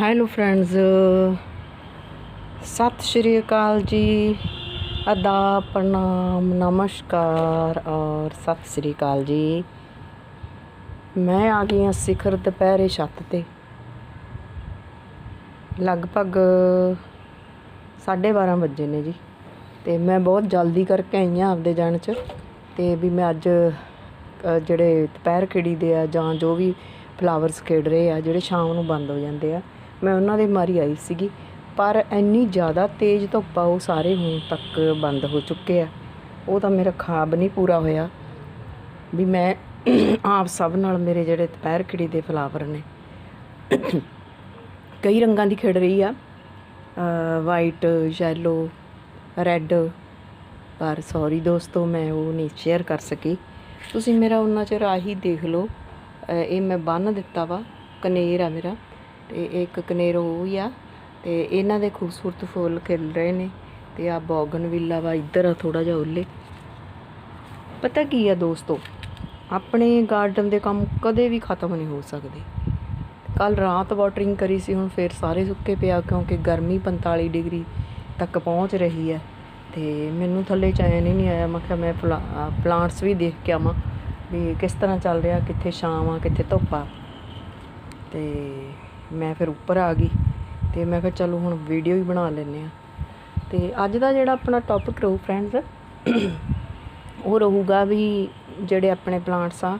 Hello friends ਸਤਿ ਸ਼੍ਰੀ ਅਕਾਲ ਜੀ। ਅਦਾ ਪ੍ਰਣਾਮ, ਨਮਸਕਾਰ ਔਰ ਸਤਿ ਸ਼੍ਰੀ ਅਕਾਲ ਜੀ। ਮੈਂ ਆ ਗਈ ਹਾਂ ਸਿਖਰ ਦੁਪਹਿਰੇ ਛੱਤ ਤੇ। ਲਗਭਗ 12:30 ਵਜੇ ਨੇ ਜੀ। ਤੇ ਮੈਂ ਬਹੁਤ ਜਲਦੀ ਕਰਕੇ ਆਈ ਹਾਂ ਆਪਦੇ ਜਾਣ ਚ। ਤੇ ਵੀ ਮੈਂ ਅੱਜ ਜਿਹੜੇ ਦੁਪਹਿਰ ਖਿੜੀ ਦੇ ਆ ਜਾਂ ਜੋ ਵੀ ਫਲਾਵਰਸ ਖਿੜ ਰਹੇ ਆ, ਜਿਹੜੇ ਸ਼ਾਮ ਨੂੰ ਬੰਦ ਹੋ ਜਾਂਦੇ ਆ। ਮੈਂ ਉਹਨਾਂ ਦੇ ਮਾਰੀ ਆਈ ਸੀਗੀ। ਪਰ ਇੰਨੀ ਜ਼ਿਆਦਾ ਤੇਜ਼ ਧੁੱਪ ਆ, ਉਹ ਸਾਰੇ ਹੁਣ ਤੱਕ ਬੰਦ ਹੋ ਚੁੱਕੇ ਆ। ਉਹ ਤਾਂ ਮੇਰਾ ਖਾਬ ਨਹੀਂ ਪੂਰਾ ਹੋਇਆ ਵੀ ਮੈਂ ਆਪ ਸਭ ਨਾਲ ਮੇਰੇ ਜਿਹੜੇ ਦੁਪਹਿਰ ਖਿੜੀ ਦੇ ਫਲਾਵਰ ਨੇ। ਕਈ ਰੰਗਾਂ ਦੀ ਖਿੜ ਰਹੀ ਆ। ਵਾਈਟ ਯੈਲੋ ਰੈੱਡ ਪਰ ਸੌਰੀ ਦੋਸਤੋ, ਮੈਂ ਉਹ ਨਹੀਂ ਸ਼ੇਅਰ ਕਰ ਸਕੀ। ਤੁਸੀਂ ਮੇਰਾ ਉਹਨਾਂ ਚਿਰ ਆਹੀ ਦੇਖ ਲਓ। ਇਹ ਮੈਂ ਬੰਨ ਦਿੱਤਾ ਵਾ। ਕਨੇਰ ਆ ਮੇਰਾ। ਤੇ ਇੱਕ ਕਨੇਰ ਉਹ ਹੀ ਆ ਤੇ ਇਹਨਾਂ ਦੇ ਖੂਬਸੂਰਤ ਫੁੱਲ ਖਿਲ ਰਹੇ ਨੇ ਤੇ ਆ ਬੋਗਨਵਿਲਾ ਵਾ, ਇੱਧਰ ਆ ਥੋੜਾ ਜਿਹਾ ਉੱਲੇ। ਪਤਾ ਕੀ ਆ ਦੋਸਤੋ? ਆਪਣੇ ਗਾਰਡਨ ਦੇ ਕੰਮ ਕਦੇ ਵੀ ਖਤਮ ਨਹੀਂ ਹੋ ਸਕਦੇ। ਕੱਲ ਰਾਤ ਵਾਟਰਿੰਗ ਕਰੀ ਸੀ, ਹੁਣ ਫੇਰ ਸਾਰੇ ਸੁੱਕੇ ਪਿਆ ਕਿਉਂਕਿ ਗਰਮੀ 45 ਡਿਗਰੀ ਤੱਕ ਪਹੁੰਚ ਰਹੀ ਹੈ ਤੇ ਮੈਨੂੰ ਥੱਲੇ ਚੈਨ ਹੀ ਨਹੀਂ ਆਇਆ, ਮੈਂ ਕਿਹਾ ਮੈਂ ਪਲਾਂਟਸ ਵੀ ਦੇਖ ਕੇ ਆਵਾਂ ਵੀ ਕਿਸ ਤਰ੍ਹਾਂ ਚੱਲ ਰਿਹਾ, ਕਿੱਥੇ ਛਾਂ ਆ ਕਿੱਥੇ ਧੁੱਪ ਆ। ਤੇ ਮੈਂ ਫਿਰ ਉੱਪਰ ਆ ਗਈ ਤੇ ਮੈਂ ਕਿਹਾ ਚਲੋ ਹੁਣ ਵੀਡੀਓ ਹੀ ਬਣਾ ਲੈਂਦੇ ਆ ਤੇ ਅੱਜ ਦਾ ਜਿਹੜਾ ਆਪਣਾ ਟੌਪਿਕ ਰਹੂ ਫਰੈਂਡਸ ਉਹ ਰਹੂਗਾ ਵੀ ਜਿਹੜੇ ਆਪਣੇ ਪਲਾਂਟਸ ਆ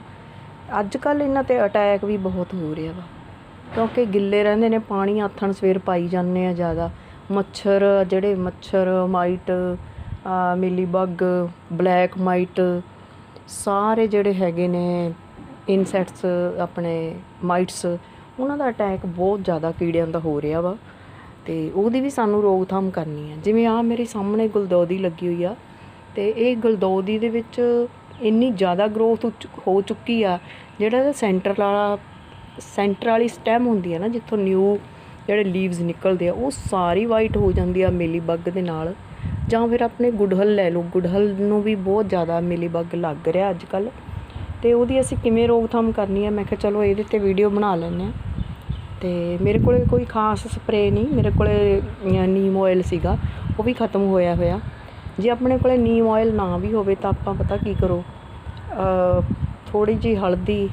ਅੱਜ ਕੱਲ ਇਹਨਾਂ ਤੇ ਅਟੈਕ ਵੀ ਬਹੁਤ ਹੋ ਰਿਹਾ ਵਾ। ਕਿਉਂਕਿ ਗਿੱਲੇ ਰਹਿੰਦੇ ਨੇ, ਪਾਣੀ ਆਥਣ ਸਵੇਰ ਪਾਈ ਜਾਂਦੇ ਆ ਜ਼ਿਆਦਾ। ਮੱਛਰ, ਜਿਹੜੇ ਮੱਛਰ ਮਾਈਟ ਮਿਲੀ ਬਗ ਬਲੈਕ ਮਾਈਟ ਸਾਰੇ ਜਿਹੜੇ ਹੈਗੇ ਨੇ ਇਨਸੈਕਟਸ ਆਪਣੇ ਮਾਈਟਸ ਉਹਨਾਂ ਦਾ ਅਟੈਕ ਬਹੁਤ ਜ਼ਿਆਦਾ ਕੀੜਿਆਂ ਦਾ ਹੋ ਰਿਹਾ ਵਾ ਤੇ ਉਹਦੀ ਵੀ ਸਾਨੂੰ ਰੋਕਥਾਮ ਕਰਨੀ ਹੈ ਜਿਵੇਂ ਆ ਮੇਰੇ ਸਾਹਮਣੇ ਗੁਲਦੌਦੀ ਲੱਗੀ ਹੋਈ ਆ ਤੇ ਇਹ ਗੁਲਦੌਦੀ ਦੇ ਵਿੱਚ ਇੰਨੀ ਜ਼ਿਆਦਾ ਗਰੋਥ ਹੋ ਚੁੱਕੀ ਆ, ਜਿਹੜਾ ਇਹਦਾ ਸੈਂਟਰ ਵਾਲਾ ਸੈਂਟਰ ਵਾਲੀ ਸਟੈਮ ਹੁੰਦੀ ਹੈ ਨਾ, ਜਿੱਥੋਂ ਨਿਊ ਜਿਹੜੇ ਲੀਵਸ ਨਿਕਲਦੇ ਆ, ਉਹ ਸਾਰੀ ਵਾਈਟ ਹੋ ਜਾਂਦੀ ਆ ਮਿਲੀ ਬੱਗ ਦੇ ਨਾਲ। ਜਾਂ ਫਿਰ ਆਪਣੇ ਗੁੜਹਲ ਲੈ ਲਓ ਗੁਡਹਲ ਨੂੰ ਵੀ ਬਹੁਤ ਜ਼ਿਆਦਾ ਮਿਲੀ ਬੱਗ ਲੱਗ ਰਿਹਾ ਅੱਜ ਕੱਲ ਤੇ ਉਹਦੀ ਅਸੀਂ ਕਿਵੇਂ ਰੋਕਥਾਮ ਕਰਨੀ ਆ? ਮੈਂ ਕਿਹਾ ਚਲੋ ਇਹਦੇ ਤੇ ਵੀਡੀਓ ਬਣਾ ਲੈਂਦੇ ਆ। ਤੇ ਮੇਰੇ ਕੋਲੇ ਕੋਈ ਖਾਸ ਸਪਰੇ ਨਹੀਂ, ਮੇਰੇ ਕੋਲੇ ਨੀਮ ਆਇਲ ਸੀਗਾ, ਉਹ ਵੀ ਖਤਮ ਹੋਇਆ ਹੋਇਆ। ਜੇ ਆਪਣੇ ਕੋਲੇ ਨੀਮ ਆਇਲ ਨਾ ਵੀ ਹੋਵੇ ਤਾਂ ਆਪਾਂ ਪਤਾ ਕੀ ਕਰੋ ਥੋੜੀ ਜੀ ਹਲਦੀ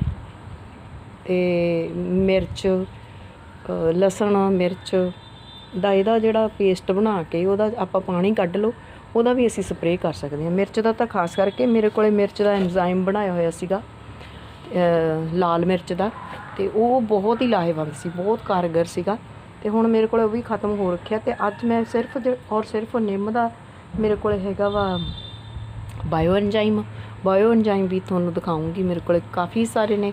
ਤੇ ਮਿਰਚ ਲਸਣ, ਮਿਰਚ ਦਾ ਇਹਦਾ ਜਿਹੜਾ ਪੇਸਟ ਬਣਾ ਕੇ ਉਹਦਾ ਆਪਾਂ ਪਾਣੀ ਕੱਢ ਲਓ, ਉਹਦਾ ਵੀ ਅਸੀਂ ਸਪਰੇਅ ਕਰ ਸਕਦੇ ਹਾਂ। ਮਿਰਚ ਦਾ ਤਾਂ ਖਾਸ ਕਰਕੇ ਮੇਰੇ ਕੋਲੇ ਮਿਰਚ ਦਾ ਐਂਜ਼ਾਈਮ ਬਣਾਇਆ ਹੋਇਆ ਸੀਗਾ ਲਾਲ ਮਿਰਚ ਦਾ। ਤੇ ਉਹ ਬਹੁਤ ਹੀ ਲਾਹੇਵੰਦ ਸੀ, ਬਹੁਤ ਕਾਰਗਰ ਸੀਗਾ ਤੇ ਹੁਣ ਮੇਰੇ ਕੋਲ ਉਹ ਵੀ ਖਤਮ ਹੋ ਰੱਖਿਆ ਤੇ ਅੱਜ ਮੈਂ ਸਿਰਫ ਜ- ਔਰ ਸਿਰਫ ਨਿੰਮ ਦਾ ਮੇਰੇ ਕੋਲ ਹੈਗਾ ਵਾ ਬਾਇਓ ਐਨਜ਼ਾਈਮ ਬਾਇਓ ਐਨਜ਼ਾਈਮ ਵੀ ਤੁਹਾਨੂੰ ਦਿਖਾਉਂਗੀ ਮੇਰੇ ਕੋਲ ਕਾਫੀ ਸਾਰੇ ਨੇ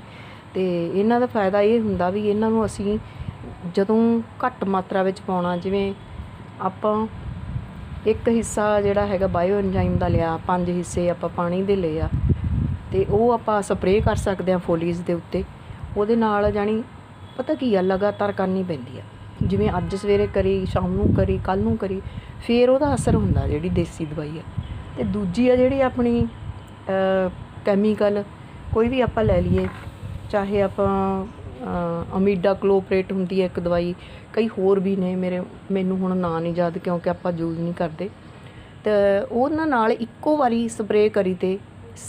ਤੇ ਇਹਨਾਂ ਦਾ ਫਾਇਦਾ ਇਹ ਹੁੰਦਾ ਵੀ ਇਹਨਾਂ ਨੂੰ ਅਸੀਂ ਜਦੋਂ ਘੱਟ ਮਾਤਰਾ ਵਿੱਚ ਪਾਉਣਾ, ਜਿਵੇਂ ਆਪਾਂ ਇੱਕ ਹਿੱਸਾ ਜਿਹੜਾ ਹੈਗਾ ਬਾਇਓ ਐਨਜ਼ਾਈਮ ਦਾ ਲਿਆ, ਪੰਜ ਹਿੱਸੇ ਆਪਾਂ ਪਾਣੀ ਦੇ ਲਏ ਆ ਤੇ ਉਹ ਆਪਾਂ ਸਪਰੇਅ ਕਰ ਸਕਦੇ ਆ ਫੋਲੀਜ਼ ਦੇ ਉੱਤੇ ਉਹਦੇ ਨਾਲ ਜਾਨੀ ਪਤਾ ਕੀ ਆ ਲਗਾਤਾਰ ਕਰਨੀ ਪੈਂਦੀ ਆ। ਜਿਵੇਂ ਅੱਜ ਸਵੇਰੇ ਕਰੀ ਸ਼ਾਮ ਨੂੰ ਕਰੀ ਕੱਲ ਨੂੰ ਕਰੀ ਫੇਰ ਉਹਦਾ ਅਸਰ ਹੁੰਦਾ ਜਿਹੜੀ ਦੇਸੀ ਦਵਾਈ ਆ। ਤੇ ਦੂਜੀ ਆ ਜਿਹੜੀ ਆਪਣੀ ਕੈਮੀਕਲ ਕੋਈ ਵੀ ਆਪਾਂ ਲੈ ਲਈਏ ਚਾਹੇ ਆਪਾਂ ਅ, ਅਮੀਡਾ ਕਲੋਪਰੇਟ ਹੁੰਦੀ ਹੈ ਇੱਕ ਦਵਾਈ ਕਈ ਹੋਰ ਵੀ ਨੇ ਮੇਰੇ ਮੈਨੂੰ ਹੁਣ ਨਾਂ ਨਹੀਂ ਯਾਦ ਕਿਉਂਕਿ ਆਪਾਂ ਯੂਜ਼ ਨਹੀਂ ਕਰਦੇ। ਤੇ ਉਹਨਾਂ ਨਾਲ ਇੱਕੋ ਵਾਰੀ ਸਪਰੇਅ ਕਰੀ ਤੇ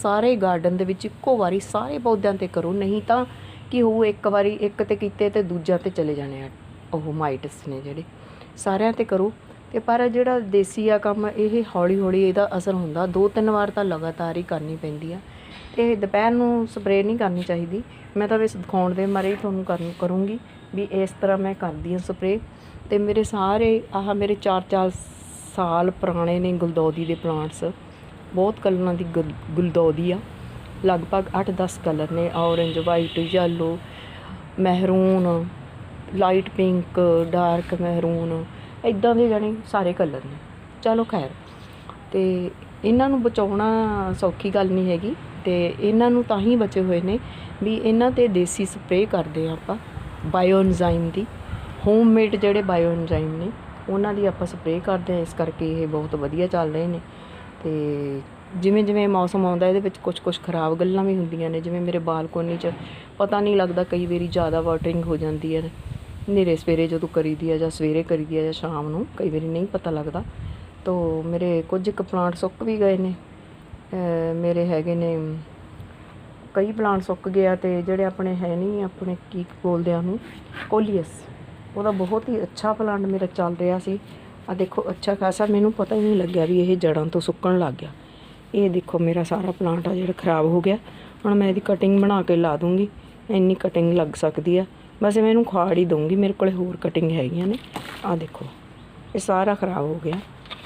ਸਾਰੇ ਗਾਰਡਨ ਦੇ ਵਿੱਚ ਇੱਕੋ ਵਾਰੀ ਸਾਰੇ ਪੌਦਿਆਂ ਤੇ ਕਰੋ ਨਹੀਂ ਤਾਂ ਕੀ ਹੋਊ ਇੱਕ ਵਾਰੀ ਇੱਕ ਤੇ ਕੀਤੇ ਤੇ ਦੂਜਾ ਤੇ ਚਲੇ ਜਾਣੇ ਆ, ਉਹ ਮਾਈਟਸ ਨੇ ਜਿਹੜੇ। ਸਾਰਿਆਂ ਤੇ ਕਰੋ। ਤੇ ਪਰ ਜਿਹੜਾ ਦੇਸੀ ਆ ਕੰਮ, ਇਹ ਹੌਲੀ ਹੌਲੀ ਇਹਦਾ ਅਸਰ ਹੁੰਦਾ। ਦੋ ਤਿੰਨ ਵਾਰ ਤਾਂ ਲਗਾਤਾਰ ਹੀ ਕਰਨੀ ਪੈਂਦੀ ਆ। ਤੇ ਦੁਪਹਿਰ ਨੂੰ ਸਪਰੇਅ ਨਹੀਂ ਕਰਨੀ ਚਾਹੀਦੀ। ਮੈਂ ਤਾਂ ਵੈਸੇ ਦਿਖਾਉਣ ਦੇ ਮਾਰੇ ਹੀ ਤੁਹਾਨੂੰ ਕਰਨ, ਕਰੂੰਗੀ ਵੀ ਇਸ ਤਰ੍ਹਾਂ ਮੈਂ ਕਰਦੀ ਹਾਂ ਸਪਰੇਅ। ਤੇ ਮੇਰੇ ਸਾਰੇ, ਆਹ ਮੇਰੇ 4-4 ਸਾਲ ਪੁਰਾਣੇ ਨੇ ਗੁਲਦੌਦੀ ਦੇ ਪਲਾਂਟਸ। ਬਹੁਤ ਕਲਰਾਂ ਦੀ ਗੁਲ- ਗੁਲਦੌਦੀ ਆ। ਲਗਭਗ 8-10 ਕਲਰ ਨੇ ਔਰੇਂਜ ਵਾਈਟ ਯੈਲੋ ਮਹਿਰੂਨ ਲਾਈਟ ਪਿੰਕ ਡਾਰਕ ਮਹਿਰੂਨ ਇਦਾਂ ਦੇ ਜਾਣੀ ਸਾਰੇ ਕਲਰ ਨੇ। ਚਲੋ ਖੈਰ, ਤੇ ਇਹਨਾਂ ਨੂੰ ਬਚਾਉਣਾ ਸੌਖੀ ਗੱਲ ਨਹੀਂ ਹੈਗੀ, ਤੇ ਇਹਨਾਂ ਨੂੰ ਤਾਂ ਹੀ ਬਚੇ ਹੋਏ ਨੇ ਵੀ ਇਹਨਾਂ ਤੇ ਦੇਸੀ ਸਪਰੇਅ ਕਰਦੇ ਆ ਆਪਾਂ ਬਾਇਓ ਐਨਜ਼ਾਈਮ ਦੀ। ਹੋਮਮੇਡ ਜਿਹੜੇ ਬਾਇਓ ਐਨਜ਼ਾਈਮ ਨੇ, ਉਹਨਾਂ ਦੀ ਆਪਾਂ ਸਪਰੇਅ ਕਰਦੇ ਆ ਇਸ ਕਰਕੇ ਇਹ ਬਹੁਤ ਵਧੀਆ ਚੱਲ ਰਹੇ ਨੇ। ਤੇ ਜਿਵੇਂ ਜਿਵੇਂ ਮੌਸਮ ਆਉਂਦਾ, ਇਹਦੇ ਵਿੱਚ ਕੁਝ ਕੁਝ ਖਰਾਬ ਗੱਲਾਂ ਵੀ ਹੁੰਦੀਆਂ ਨੇ, ਜਿਵੇਂ ਮੇਰੇ ਬਾਲਕੋਨੀ 'ਚ ਪਤਾ ਨਹੀਂ ਲੱਗਦਾ ਕਈ ਵਾਰੀ ਜ਼ਿਆਦਾ ਵਾਟਰਿੰਗ ਹੋ ਜਾਂਦੀ ਹੈ। ਨੇਰੇ ਸਵੇਰੇ ਜਦੋਂ ਕਰੀਦੀ ਆ ਜਾਂ ਸਵੇਰੇ ਕਰੀਦੀ ਆ ਜਾਂ ਸ਼ਾਮ ਨੂੰ, ਕਈ ਵਾਰੀ ਨਹੀਂ ਪਤਾ ਲੱਗਦਾ। ਤੋ ਮੇਰੇ ਕੁਝ ਕੁ ਪਲਾਂਟ ਸੁੱਕ ਵੀ ਗਏ ਨੇ। ਮੇਰੇ ਹੈਗੇ ਨੇ, ਕਈ ਪਲਾਂਟ ਸੁੱਕ ਗਿਆ ਤੇ ਜਿਹੜੇ ਆਪਣੇ ਹੈ ਨਹੀਂ, ਆਪਣੇ ਕੀ ਬੋਲਦੇ ਆ ਉਹਨੂੰ, ਕੋਲੀਅਸ। ਉਹਦਾ ਬਹੁਤ ਹੀ ਅੱਛਾ ਪਲਾਂਟ ਮੇਰਾ ਚੱਲ ਰਿਹਾ ਸੀ। ਆ ਦੇਖੋ, ਅੱਛਾ ਖਾਸਾ, ਮੈਨੂੰ ਪਤਾ ਹੀ ਨਹੀਂ ਲੱਗਿਆ ਵੀ ਇਹ ਜੜਾਂ ਤੋਂ ਸੁੱਕਣ ਲੱਗ ਗਿਆ। ਇਹ ਦੇਖੋ ਮੇਰਾ ਸਾਰਾ ਪਲਾਂਟ ਆ ਜਿਹੜਾ ਖਰਾਬ ਹੋ ਗਿਆ। ਹੁਣ ਮੈਂ ਇਹਦੀ ਕਟਿੰਗ ਬਣਾ ਕੇ ਲਾ ਦੂੰਗੀ। ਇੰਨੀ ਕਟਿੰਗ ਲੱਗ ਸਕਦੀ ਆ। ਬਸ ਮੈਂ ਇਹਨੂੰ ਖਾੜ ਹੀ ਦਊਂਗੀ। ਮੇਰੇ ਕੋਲੇ ਹੋਰ ਕਟਿੰਗ ਹੈਗੀਆਂ ਨੇ। ਆ ਦੇਖੋ, ਇਹ ਸਾਰਾ ਖਰਾਬ ਹੋ ਗਿਆ।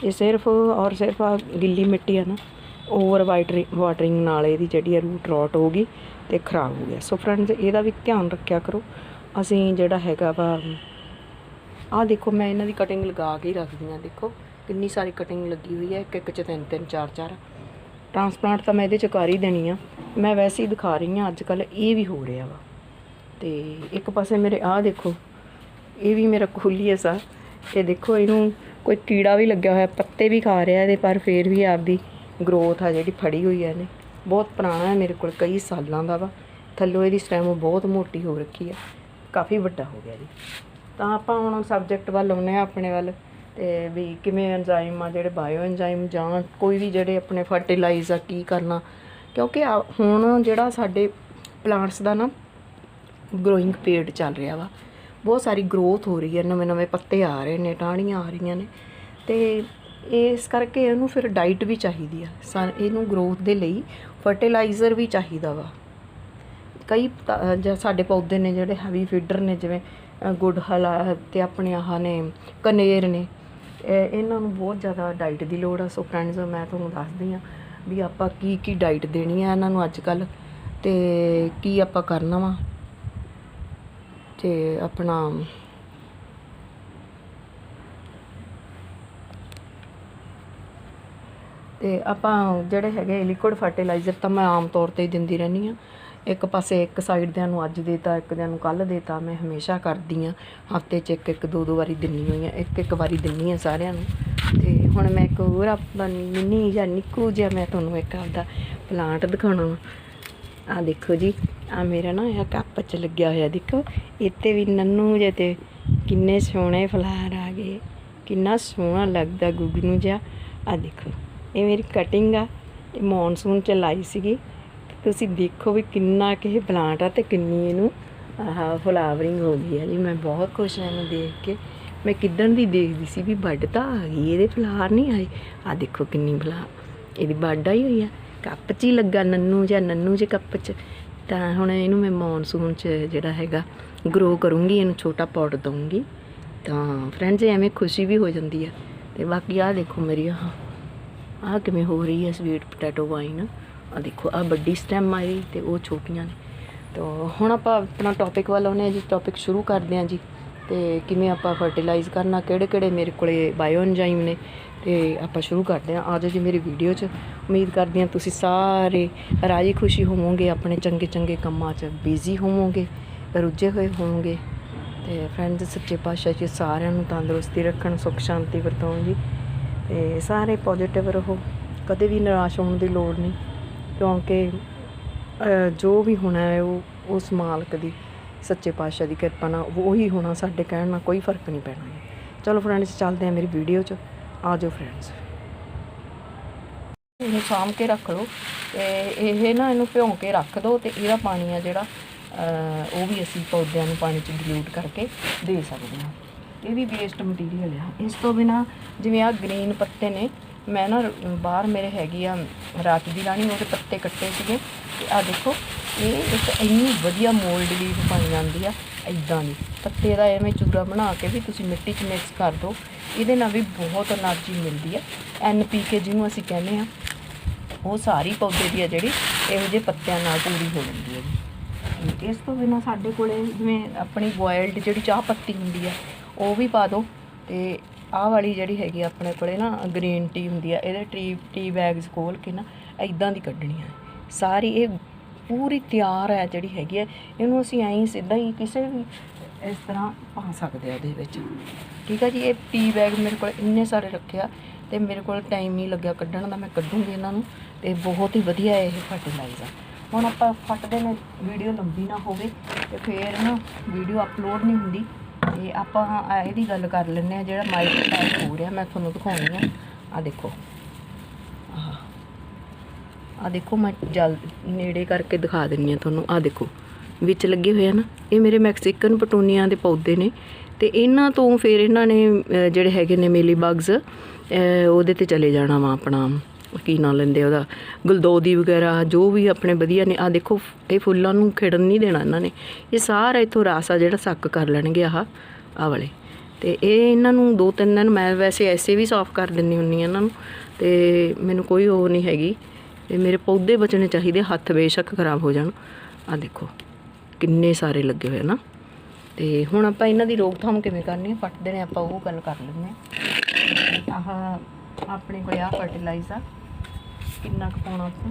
ਇਹ ਸਿਰਫ ਔਰ ਸਿਰਫ ਆ ਗਿੱਲੀ ਮਿੱਟੀ ਆ ਨਾ ਓਵਰ ਵਾਟਰਿੰਗ ਨਾਲ ਇਹਦੀ ਜਿਹੜੀ ਆ ਰੂਟ ਰੋਟ ਹੋ ਗਈ ਤੇ ਖਰਾਬ ਹੋ ਗਿਆ। ਸੋ ਫਰੈਂਡਸ ਇਹਦਾ ਵੀ ਧਿਆਨ ਰੱਖਿਆ ਕਰੋ। ਅਸੀਂ ਜਿਹੜਾ ਹੈਗਾ ਵਾ, ਆਹ ਦੇਖੋ, ਮੈਂ ਇਹਨਾਂ ਦੀ ਕਟਿੰਗ ਲਗਾ ਕੇ ਹੀ ਰੱਖਦੀ ਹਾਂ। ਦੇਖੋ, ਕਿੰਨੀ ਸਾਰੀ ਕਟਿੰਗ ਲੱਗੀ ਹੋਈ ਹੈ। ਇੱਕ ਇੱਕ ਚ ਤਿੰਨ ਤਿੰਨ, ਚਾਰ ਚਾਰ। ਟਰਾਂਸਪਲਾਂਟ ਤਾਂ ਮੈਂ ਇਹਦੇ ਚ ਕਰ ਹੀ ਦੇਣੀ ਆ। ਮੈਂ ਵੈਸੇ ਹੀ ਦਿਖਾ ਰਹੀ ਹਾਂ ਅੱਜ ਕੱਲ ਇਹ ਵੀ ਹੋ ਰਿਹਾ ਵਾ। ਤੇ ਇੱਕ ਪਾਸੇ ਮੇਰੇ, ਆਹ ਦੇਖੋ, ਇਹ ਵੀ ਮੇਰਾ ਕੋਲੀਅਸ ਆ ਇਹ ਦੇਖੋ, ਇਹਨੂੰ ਕੋਈ ਕੀੜਾ ਵੀ ਲੱਗਿਆ ਹੋਇਆ, ਪੱਤੇ ਵੀ ਖਾ ਰਿਹਾ ਇਹਦੇ, ਪਰ ਫੇਰ ਵੀ ਆਪਦੀ ਗਰੋਥ ਆ ਜਿਹੜੀ ਫੜੀ ਹੋਈ ਹੈ ਇਹਨੇ। ਬਹੁਤ ਪੁਰਾਣਾ ਹੈ ਮੇਰੇ ਕੋਲ, ਕਈ ਸਾਲਾਂ ਦਾ ਵਾ। ਥੱਲੋਂ ਇਹਦੀ ਸਟੈਮ ਬਹੁਤ ਮੋਟੀ ਹੋ ਰੱਖੀ ਆ। ਕਾਫੀ ਵੱਡਾ ਹੋ ਗਿਆ ਜੀ। ਤਾਂ ਆਪਾਂ ਹੁਣ ਸਬਜੈਕਟ ਵੱਲ ਆਉਂਦੇ ਆ ਆਪਣੇ ਵੱਲ। ਤੇ ਵੀ ਕਿਵੇਂ ਐਂਜ਼ਾਈਮ ਆ, ਜਿਹੜੇ ਬਾਇਓ ਐਂਜ਼ਾਈਮ ਜਾਂ ਕੋਈ ਵੀ ਜਿਹੜੇ ਆਪਣੇ ਫਰਟੀਲਾਈਜ਼ ਆ, ਕੀ ਕਰਨਾ। ਕਿਉਂਕਿ ਆ- ਹੁਣ ਜਿਹੜਾ ਸਾਡੇ ਪਲਾਂਟਸ ਦਾ ਨਾ ਗਰੋਇੰਗ ਪੀਰੀਅਡ ਚੱਲ ਰਿਹਾ ਵਾ, ਬਹੁਤ ਸਾਰੀ ਗਰੋਥ ਹੋ ਰਹੀ ਹੈ, ਨਵੇਂ ਨਵੇਂ ਪੱਤੇ ਆ ਰਹੇ ਨੇ, ਟਾਹਣੀਆਂ ਆ ਰਹੀਆਂ ਨੇ। ਤੇ ਇਸ ਕਰਕੇ ਇਹਨੂੰ ਫਿਰ ਡਾਈਟ ਵੀ ਚਾਹੀਦੀ ਆ। ਸਾ- ਇਹਨੂੰ ਗਰੋਥ ਦੇ ਲਈ ਫਰਟੀਲਾਈਜ਼ਰ ਵੀ ਚਾਹੀਦਾ ਵਾ। ਕਈ ਸਾਡੇ ਪੌਦੇ ਨੇ ਜਿਹੜੇ ਹੈਵੀ ਫੀਡਰ ਨੇ, ਜਿਵੇਂ ਗੁੜ ਹਲਾ ਆ ਤੇ ਆਪਣੇ ਆਹ ਨੇ, ਕਨੇਰ ਨੇ ਇਹਨਾਂ ਨੂੰ ਬਹੁਤ ਜ਼ਿਆਦਾ ਡਾਈਟ ਦੀ ਲੋੜ ਆ। ਸੋ ਫਰੈਂਡਸ ਮੈਂ ਤੁਹਾਨੂੰ ਦੱਸਦੀ ਆ ਵੀ ਆਪਾਂ ਕੀ ਕੀ ਡਾਈਟ ਦੇਣੀ ਆ ਇਹਨਾਂ ਨੂੰ ਅੱਜ ਕੱਲ ਤੇ ਕੀ ਆਪਾਂ ਕਰਨਾ ਵਾ ਤੇ ਆਪਣਾ ਤੇ ਆਪਾਂ ਜਿਹੜੇ ਹੈਗੇ ਲਿਕੁਇਡ ਫਰਟੀਲਾਈਜ਼ਰ ਤਾਂ ਮੈਂ ਆਮ ਤੌਰ ਤੇ ਹੀ ਦਿੰਦੀ ਰਹਿੰਦੀ ਆ ਇੱਕ ਪਾਸੇ ਇੱਕ ਸਾਈਡ ਦਿਆਂ ਨੂੰ ਅੱਜ ਦੇਤਾ, ਇੱਕ ਦਿਆਂ ਨੂੰ ਕੱਲ ਦੇਤਾ, ਮੈਂ ਹਮੇਸ਼ਾ ਕਰਦੀ ਆ ਹਫ਼ਤੇ 'ਚ ਇੱਕ ਇੱਕ ਦੋ ਦੋ ਵਾਰੀ ਦਿੰਨੀ ਹੋਈ ਆ ਇੱਕ ਇੱਕ ਵਾਰੀ ਦਿੰਨੀ ਆ ਸਾਰਿਆਂ ਨੂੰ। ਤੇ ਹੁਣ ਮੈਂ ਇੱਕ ਹੋਰ ਆਪਣਾ ਮਿੰਨੀ ਜਾਂ ਨਿੱਕੂ ਜਿਹਾ ਮੈਂ ਤੁਹਾਨੂੰ ਇੱਕ ਆਪਦਾ ਪਲਾਂਟ ਦਿਖਾਉਣਾ ਵਾ। ਆ ਦੇਖੋ ਜੀ ਆ ਮੇਰਾ ਨਾ ਇਹ ਕੱਪ ਚ ਲੱਗਿਆ ਹੋਇਆ, ਦੇਖੋ। ਇੱਥੇ ਵੀ ਨੰਨੂ ਜੇ ਤੇ ਕਿੰਨੇ ਸੋਹਣੇ ਫਲਾਰ ਆ ਗਏ। ਕਿੰਨਾ ਸੋਹਣਾ ਲੱਗਦਾ ਗੁਗਨੂ ਜਿਹਾ। ਆ ਦੇਖੋ, ਇਹ ਮੇਰੀ ਕਟਿੰਗ ਆ। ਇਹ ਮੌਨਸੂਨ ਚ ਲਾਈ ਸੀਗੀ। ਤੁਸੀਂ ਦੇਖੋ ਵੀ ਕਿੰਨਾ ਕਿ ਇਹ ਪਲਾਂਟ ਆ ਤੇ ਕਿੰਨੀ ਇਹਨੂੰ, ਆਹ, ਫਲਾਵਰਿੰਗ ਹੋ ਗਈ ਆ ਜੀ। ਮੈਂ ਬਹੁਤ ਖੁਸ਼ ਹਾਂ ਇਹਨੂੰ ਦੇਖ ਕੇ। ਮੈਂ ਕਿੱਦਣ ਦੀ ਦੇਖਦੀ ਸੀ ਵੀ ਵੱਡ ਤਾਂ ਆ ਗਈ, ਇਹਦੇ ਫਲਾਰ ਨਹੀਂ ਆਏ। ਆ ਦੇਖੋ ਕਿੰਨੀ ਫਲਾ, ਇਹਦੀ ਵੱਡ ਆਈ ਹੋਈ ਆ। ਕੱਪ 'ਚ ਹੀ ਲੱਗਾ ਨੰਨੂ ਜਾਂ ਨੰਨੂ ਜੇ ਕੱਪ 'ਚ। ਤਾਂ ਹੁਣ ਇਹਨੂੰ ਮੈਂ ਮੌਨਸੂਨ 'ਚ ਜਿਹੜਾ ਹੈਗਾ ਗਰੋ ਕਰੂੰਗੀ, ਇਹਨੂੰ ਛੋਟਾ ਪੌਟ ਦਊਂਗੀ। ਤਾਂ ਫਰੈਂਡਸ ਐਵੇਂ ਖੁਸ਼ੀ ਵੀ ਹੋ ਜਾਂਦੀ ਆ। ਤੇ ਬਾਕੀ ਆਹ ਦੇਖੋ ਮੇਰੀ ਆਹ ਆਹ ਕਿਵੇਂ ਹੋ ਰਹੀ ਹੈ ਸਵੀਟ ਪੋਟੈਟੋ ਵਾਈਨ ਆ ਦੇਖੋ ਆ ਵੱਡੀ ਸਟੈਮ ਆਈ ਤੇ ਉਹ ਛੋਟੀਆਂ ਨੇ। ਤਾਂ ਹੁਣ ਆਪਾਂ ਆਪਣਾ ਟੌਪਿਕ ਵੱਲ ਆਉਂਦੇ ਹਾਂ ਜੀ। ਟੌਪਿਕ ਸ਼ੁਰੂ ਕਰਦੇ ਹਾਂ ਜੀ। ਤੇ ਕਿਵੇਂ ਆਪਾਂ ਫਰਟੀਲਾਈਜ਼ ਕਰਨਾ ਕਿਹੜੇ ਕਿਹੜੇ ਮੇਰੇ ਕੋਲੇ ਬਾਇਓ ਐਂਜ਼ਾਈਮ ਨੇ, ਤੇ ਆਪਾਂ ਸ਼ੁਰੂ ਕਰਦੇ ਹਾਂ। ਆਜੋ ਜੀ ਮੇਰੀ ਵੀਡੀਓ 'ਚ। ਉਮੀਦ ਕਰਦੀ ਹਾਂ ਤੁਸੀਂ ਸਾਰੇ ਰਾਜੀ ਖੁਸ਼ੀ ਹੋਵੋਗੇ, ਆਪਣੇ ਚੰਗੇ ਚੰਗੇ ਕੰਮਾਂ 'ਚ ਬਿਜ਼ੀ ਹੋਵੋਗੇ, ਰੁੱਝੇ ਹੋਏ ਹੋਵੋਗੇ। ਤੇ ਫਰੈਂਡਸ ਸੱਚੇ ਪਾਤਸ਼ਾਹ ਜੀ, ਸਾਰਿਆਂ ਨੂੰ ਤੰਦਰੁਸਤੀ ਰੱਖਣ, ਸੁੱਖ, ਸ਼ਾਂਤੀ ਵਰਤਾਉਣ ਜੀ। ਤੇ ਸਾਰੇ ਪੋਜ਼ਿਟਿਵ ਰਹੋ। ਕਦੇ ਵੀ ਨਿਰਾਸ਼ ਹੋਣ ਦੀ ਲੋੜ ਨਹੀਂ। ਕਿਉਂਕਿ ਜੋ ਵੀ ਹੋਣਾ ਹੈ, ਉਹ, ਉਸ ਮਾਲਕ ਦੀ, ਸੱਚੇ ਪਾਤਸ਼ਾਹ ਦੀ ਕਿਰਪਾ ਨਾਲ ਉਹੀ ਹੋਣਾ ਸਾਡੇ ਕਹਿਣ ਨਾਲ ਕੋਈ ਫ਼ਰਕ ਨਹੀਂ ਪੈਣਾ ਚਲੋ ਫਰੈਂਡਸ ਚੱਲਦੇ ਹਾਂ ਮੇਰੀ ਵੀਡੀਓ 'ਚ। ਆ ਜਾਓ ਫਰੈਂਡਸ ਇਹਨੂੰ ਸਾਂਭ ਕੇ ਰੱਖ ਲਓ ਤੇ ਇਹ ਨਾ ਇਹਨੂੰ ਭਿਉਂ ਕੇ ਰੱਖ ਦਿਓ ਤੇ ਇਹਦਾ ਪਾਣੀ ਆ ਜਿਹੜਾ ਉਹ ਵੀ ਅਸੀਂ ਪੌਦਿਆਂ ਨੂੰ ਪਾਣੀ 'ਚ ਡਿਲੂਟ ਕਰਕੇ ਦੇ ਸਕਦੇ ਹਾਂ। ਇਹ ਵੀ ਵੇਸਟ ਮਟੀਰੀਅਲ ਆ। ਇਸ ਤੋਂ ਬਿਨਾ ਜਿਵੇਂ ਆ ਗ੍ਰੀਨ ਪੱਤੇ ਨੇ ਮੈਂ ਨਾ ਬਾਹਰ ਮੇਰੇ ਹੈਗੀ ਆ ਰਾਤ ਦੀ ਰਾਣੀ, ਉਹਦੇ ਪੱਤੇ ਕੱਟੇ ਸੀਗੇ। ਤੇ ਆ ਦੇਖੋ, ਇਹ ਇੱਕ ਇੰਨੀ ਵਧੀਆ ਮੋਲਡ ਲੀਫ ਬਣ ਜਾਂਦੀ ਆ ਇਦਾਂ ਦੀ। ਪੱਤੇ ਦਾ ਐਵੇਂ ਚੂਰਾ ਬਣਾ ਕੇ ਵੀ ਤੁਸੀਂ ਮਿੱਟੀ 'ਚ ਮਿਕਸ ਕਰ ਦਿਓ ਇਹਦੇ ਨਾਲ ਵੀ ਬਹੁਤ એનર્ਜੀ ਮਿਲਦੀ ਆ। ਐੱਨ ਪੀ ਕੇ ਜਿਹਨੂੰ ਅਸੀਂ ਕਹਿੰਦੇ ਆ, ਉਹ ਸਾਰੀ ਪੌਦੇ ਦੀ ਆ ਜਿਹੜੀ, ਇਹੋ ਜਿਹੇ ਪੱਤਿਆਂ ਨਾਲ ਪੂਰੀ ਹੋ ਜਾਂਦੀ ਹੈ ਜੀ। ਇਸ ਤੋਂ ਬਿਨਾਂ ਸਾਡੇ ਕੋਲੇ ਜਿਵੇਂ ਆਪਣੀ ਬੋਇਲਡ ਜਿਹੜੀ ਚਾਹ ਪੱਤੀ ਹੁੰਦੀ ਆ, ਉਹ ਵੀ ਪਾ ਦਿਓ ਤੇ ਆਹ ਵਾਲੀ ਜਿਹੜੀ ਹੈਗੀ ਆ ਆਪਣੇ ਕੋਲੇ ਨਾ ਗ੍ਰੀਨ ਟੀ ਹੁੰਦੀ ਆ, ਇਹਦੇ ਟੀ ਟੀ ਬੈਗਸ ਖੋਲ ਕੇ ਨਾ ਇਦਾਂ ਦੀ ਕੱਢਣੀ ਆ। ਸਾਰੀ ਇਹ ਪੂਰੀ ਤਿਆਰ ਹੈ ਜਿਹੜੀ ਹੈਗੀ ਹੈ ਇਹਨੂੰ ਅਸੀਂ ਐਂ ਸਿੱਧਾ ਹੀ ਕਿਸੇ ਵੀ ਇਸ ਤਰ੍ਹਾਂ ਪਾ ਸਕਦੇ ਆ ਇਹਦੇ ਵਿੱਚ। ਠੀਕ ਆ ਜੀ, ਇਹ ਟੀ ਬੈਗ ਮੇਰੇ ਕੋਲ ਇੰਨੇ ਸਾਰੇ ਰੱਖਿਆ ਤੇ ਮੇਰੇ ਕੋਲ ਟਾਈਮ ਨਹੀਂ ਲੱਗਿਆ ਕੱਢਣ ਦਾ, ਮੈਂ ਕੱਢੂੰਗੀ ਇਹਨਾਂ ਨੂੰ ਤੇ ਬਹੁਤ ਹੀ ਵਧੀਆ ਇਹ ਫਰਟੀਲਾਈਜ਼ਰ ਹੁਣ ਆਪਾਂ ਫੱਟਦੇ ਨੇ ਵੀਡੀਓ ਲੰਬੀ ਨਾ ਹੋਵੇ ਤੇ ਫੇਰ ਨਾ ਵੀਡੀਓ ਅਪਲੋਡ ਨਹੀਂ ਹੁੰਦੀ। ਤੇ ਆਪਾਂ ਇਹਦੀ ਗੱਲ ਕਰ ਲੈਂਦੇ ਆ ਜਿਹੜਾ ਮਾਈਕ ਟੈਪ ਹੋ ਰਿਹਾ ਮੈਂ ਤੁਹਾਨੂੰ ਦਿਖਾਉਣੀ ਆ। ਆ ਦੇਖੋ। ਆ ਦੇਖੋ, ਮੈਂ ਜਲ ਨੇੜੇ ਕਰਕੇ ਦਿਖਾ ਦਿੰਨੀ ਆ ਤੁਹਾਨੂੰ। ਆ ਦੇਖੋ, ਵਿੱਚ ਲੱਗੇ ਹੋਏ ਆ ਨਾ। ਇਹ ਮੇਰੇ ਮੈਕਸੀਕਨ ਪਟੂਨੀਆਂ ਦੇ ਪੌਦੇ ਨੇ ਤੇ ਇਹਨਾਂ ਤੋਂ ਫਿਰ ਇਹਨਾਂ ਨੇ ਜਿਹੜੇ ਹੈਗੇ ਨੇ ਮੇਲੀ ਬਗਸ ਉਹਦੇ ਤੇ ਚਲੇ ਜਾਣਾ ਵਾ ਆਪਣਾ। ਕੀ ਨਾਂ ਲੈਂਦੇ ਉਹਦਾ, ਗੁਲਦੋਦੀ ਵਗੈਰਾ, ਜੋ ਵੀ ਆਪਣੇ ਵਧੀਆ ਨੇ ਆ ਦੇਖੋ, ਇਹ ਫੁੱਲਾਂ ਨੂੰ ਖਿੜਨ ਨਹੀਂ ਦੇਣਾ ਇਹਨਾਂ ਨੇ। ਇਹ ਸਾਰਾ ਇਥੋਂ ਰਾਸ ਆ ਜਿਹੜਾ ਸੱਕ ਕਰ ਲੈਣਗੇ ਆਹ ਆ ਵਾਲੇ। ਤੇ ਇਹ ਇਹਨਾਂ ਨੂੰ ਦੋ ਤਿੰਨ ਦਿਨ ਮੈਂ ਵੈਸੇ ਐਸੇ ਵੀ ਸਾਫ਼ ਕਰ ਦਿੰਨੀ ਹੁੰਨੀ ਆ ਇਹਨਾਂ ਨੂੰ, ਤੇ ਮੈਨੂੰ ਕੋਈ ਉਹ ਨਹੀਂ ਹੈਗੀ। ਤੇ ਮੇਰੇ ਪੌਦੇ ਬਚਣੇ ਚਾਹੀਦੇ, ਹੱਥ ਬੇਸ਼ੱਕ ਖਰਾਬ ਹੋ ਜਾਣ। ਆ ਦੇਖੋ, ਕਿੰਨੇ ਸਾਰੇ ਲੱਗੇ ਹੋਏ ਨਾ। ਤੇ ਹੁਣ ਆਪਾਂ ਇਹਨਾਂ ਦੀ ਰੋਕਥਾਮ ਕਿਵੇਂ ਕਰਨੀ ਹੈ? ਪੱਟਦੇ ਨੇ, ਆਪਾਂ ਉਹ ਗੱਲ ਕਰ ਲੈਂਦੇ ਆ ਆਹ ਆਪਣੇ ਕੋਲ ਆ ਫਰਟੀਲਾਈਜ਼ਰ ਕਿੰਨਾ ਕੁ ਪਾਉਣਾ ਆਪਾਂ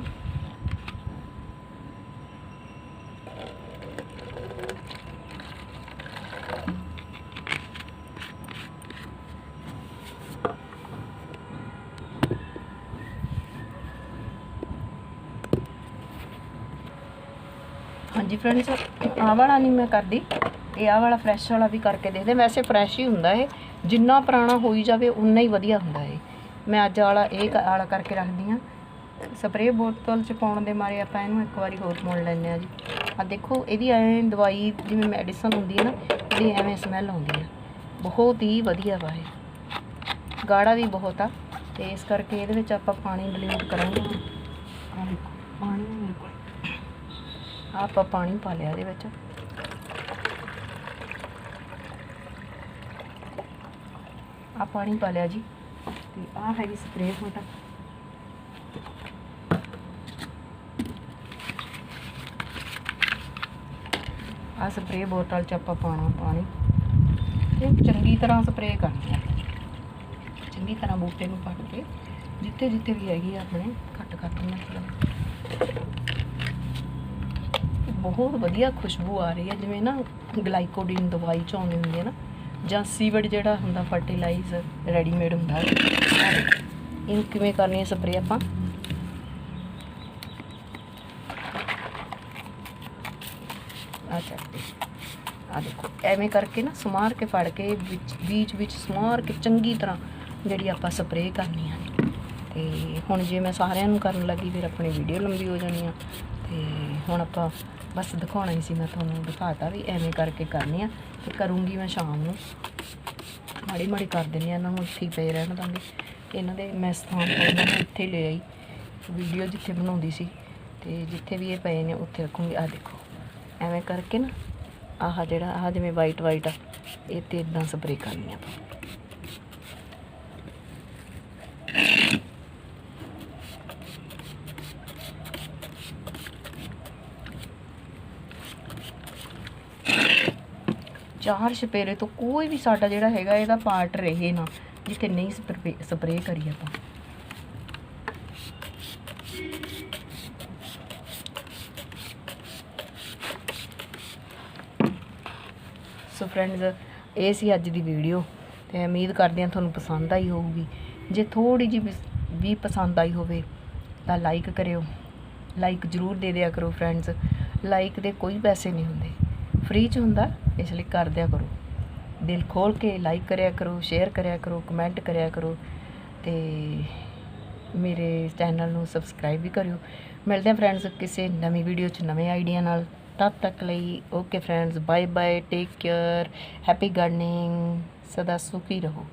ਹਾਂਜੀ ਫਰੈਂਡਸ ਆਹ ਵਾਲਾ ਨਹੀਂ ਮੈਂ ਕਰਦੀ। ਇਹ ਆਹ ਵਾਲਾ ਫਰੈਸ਼ ਵਾਲਾ ਵੀ ਕਰਕੇ ਦੇਖਦੇ ਵੈਸੇ ਫਰੈਸ਼ ਹੀ ਹੁੰਦਾ ਇਹ। ਜਿੰਨਾ ਪੁਰਾਣਾ ਹੋਈ ਜਾਵੇ ਉਨਾ ਹੀ ਵਧੀਆ ਹੁੰਦਾ ਇਹ। ਮੈਂ ਅੱਜ ਆਲਾ ਇਹ ਆਲਾ ਕਰਕੇ ਰੱਖਦੀ ਆ। ਸਪਰੇਅ ਬੋਤਲ ਚ ਪਾਉਣ ਦੇ ਮਾਰੇ ਆਪਾਂ ਇਹਨੂੰ ਇੱਕ ਵਾਰੀ ਹੋਰ ਮੋੜ ਲੈਂਦੇ ਆ ਜੀ। ਆ ਦੇਖੋ, ਇਹਦੀ ਐਵੇਂ ਦਵਾਈ ਜਿਵੇਂ ਮੈਡੀਸਨ ਹੁੰਦੀ ਹੈ ਨਾ, ਇਹਦੀ ਐਵੇਂ ਸਮੈਲ ਆਉਂਦੀ ਆ। ਬਹੁਤ ਹੀ ਵਧੀਆ ਵਾ ਇਹ। ਗਾੜਾ ਵੀ ਬਹੁਤ ਆ ਤੇ ਇਸ ਕਰਕੇ ਇਹਦੇ ਵਿੱਚ ਆਪਾਂ ਪਾਣੀ ਡਿਲੀਟ ਕਰਾਂਗੇ। ਆ ਦੇਖੋ, ਪਾਣੀ ਮੇਰੇ ਕੋਲ ਆਪਾਂ ਪਾਣੀ ਪਾ ਲਿਆ ਇਹਦੇ ਵਿੱਚ। ਆ ਪਾਣੀ ਪਾ ਲਿਆ ਜੀ। ਤੇ ਆ ਹੈਗੀ ਸਪਰੇਅ ਫੋਟਾ ਆ ਸਪਰੇਅ ਬੋਤਲ ਚ ਆਪਾਂ ਪਾਣਾ ਪਾਣੀ। ਤੇ ਚੰਗੀ ਤਰ੍ਹਾਂ ਸਪਰੇਅ ਕਰਨੀ ਹੈ ਚੰਗੀ ਤਰ੍ਹਾਂ ਬੂਟੇ ਨੂੰ ਪੱਟ ਕੇ, ਜਿੱਥੇ ਜਿੱਥੇ ਵੀ ਹੈਗੀ ਆ ਆਪਣੇ, ਘੱਟ ਕੱਟ ਦੇਣਾ ਥੋੜ੍ਹਾ। ਬਹੁਤ ਵਧੀਆ ਖੁਸ਼ਬੂ ਆ ਰਹੀ ਹੈ ਜਿਵੇਂ ਨਾ ਗਲਾਈਕੋਡਿਨ ਦਵਾਈ ਚ ਆਉਂਦੀ ਹੁੰਦੀ ਹੈ ਨਾ। ਜਾਂ ਸੀਵਡ ਜਿਹੜਾ ਹੁੰਦਾ ਫਰਟੀਲਾਈਜ਼ਰ ਰੈਡੀਮੇਡ ਹੁੰਦਾ, ਇਹਨੂੰ ਕਿਵੇਂ ਕਰਨੀ ਹੈ ਸਪਰੇਅ ਆਪਾਂ? ਆ ਚੱਕਦੇ ਆ ਦੇਖੋ, ਐਵੇਂ ਕਰਕੇ ਨਾ ਸਮਾਰ ਕੇ ਫੜ ਕੇ ਵਿੱਚ ਵਿੱਚ ਵਿੱਚ ਸਮਾਰ ਕੇ ਚੰਗੀ ਤਰ੍ਹਾਂ ਜਿਹੜੀ ਆਪਾਂ ਸਪਰੇਅ ਕਰਨੀ ਆ। ਤੇ ਹੁਣ ਜੇ ਮੈਂ ਸਾਰਿਆਂ ਨੂੰ ਕਰਨ ਲੱਗੀ, ਫਿਰ ਆਪਣੀ ਵੀਡੀਓ ਲੰਬੀ ਹੋ ਜਾਣੀ ਆ। ਤੇ ਹੁਣ ਆਪਾਂ ਬਸ ਦਿਖਾਉਣਾ ਹੀ ਸੀ, ਮੈਂ ਤੁਹਾਨੂੰ ਦਿਖਾਤਾ ਵੀ ਐਵੇਂ ਕਰਕੇ ਕਰਨੀ ਆ ਤੇ ਕਰੂੰਗੀ ਮੈਂ ਸ਼ਾਮ ਨੂੰ। ਮਾੜੀ ਮਾੜੀ ਕਰ ਦਿੰਦੀ ਆ ਇਹਨਾਂ ਨੂੰ ਇੱਥੇ ਹੀ ਪਏ ਰਹਿਣ ਦਾਂਗੇ। ਇਹਨਾਂ ਦੇ ਮੈਂ ਸਥਾਨ ਤੋਂ ਇਹਨਾਂ ਇੱਥੇ ਲੈ ਆਈ, ਵੀਡੀਓ ਜਿੱਥੇ ਬਣਾਉਂਦੀ ਸੀ। ਤੇ ਜਿੱਥੇ ਵੀ ਇਹ ਪਏ ਨੇ, ਉੱਥੇ ਰੱਖੂੰਗੀ। ਆ ਦੇਖੋ, ਐਵੇਂ ਕਰਕੇ ਨਾ, ਆਹ ਜਿਹੜਾ, ਆਹ ਜਿਵੇਂ ਵਾਈਟ ਵਾਈਟ ਆ, ਇਹ ਤੇ ਇਦਾਂ ਸਪਰੇਅ ਕਰਨੀ ਆ ਆਪਾਂ ਚਾਰ ਛਪੇਰੇ ਤੋਂ ਕੋਈ ਵੀ ਸਾਡਾ ਜਿਹੜਾ ਹੈਗਾ ਇਹਦਾ ਪਾਰਟ ਰਹੇ ਨਾ, ਜਿੱਥੇ ਨਹੀਂ ਸਪਰੇਅ ਕਰੀ ਆਪਾਂ। ਸੋ ਫਰੈਂਡਸ ਇਹ ਸੀ ਅੱਜ ਦੀ ਵੀਡੀਓ ਤੇ ਉਮੀਦ ਕਰਦੇ ਹਾਂ ਤੁਹਾਨੂੰ ਪਸੰਦ ਆਈ ਹੋਊਗੀ। ਜੇ ਥੋੜੀ ਜਿਹੀ ਵੀ ਪਸੰਦ ਆਈ ਹੋਵੇ ਤਾਂ ਲਾਈਕ ਕਰਿਓ। ਲਾਈਕ ਜਰੂਰ ਦੇ ਦਿਆ ਕਰੋ ਫਰੈਂਡਸ ਲਾਈਕ ਦੇ ਕੋਈ ਪੈਸੇ ਨਹੀਂ ਹੁੰਦੇ। ਫ੍ਰੀ ਚ ਹੁੰਦਾ, ਇਸ ਲਈ ਕਰ ਦਿਆ ਕਰੋ। ਦਿਲ ਖੋਲ ਕੇ ਲਾਈਕ ਕਰਿਆ ਕਰੋ ਸ਼ੇਅਰ ਕਰਿਆ ਕਰੋ ਕਮੈਂਟ ਕਰਿਆ ਕਰੋ ਤੇ ਮੇਰੇ ਚੈਨਲ ਨੂੰ ਸਬਸਕ੍ਰਾਈਬ ਵੀ ਕਰਿਓ। ਮਿਲਦੇ ਹਾਂ ਫਰੈਂਡਸ ਕਿਸੇ ਨਵੀਂ ਵੀਡੀਓ 'ਚ ਨਵੇਂ ਆਈਡੀਆ ਨਾਲ। ਤਦ ਤੱਕ ਲਈ okay friends bye bye take care happy gardening ਸਦਾ ਸੁਖੀ ਰਹੋ।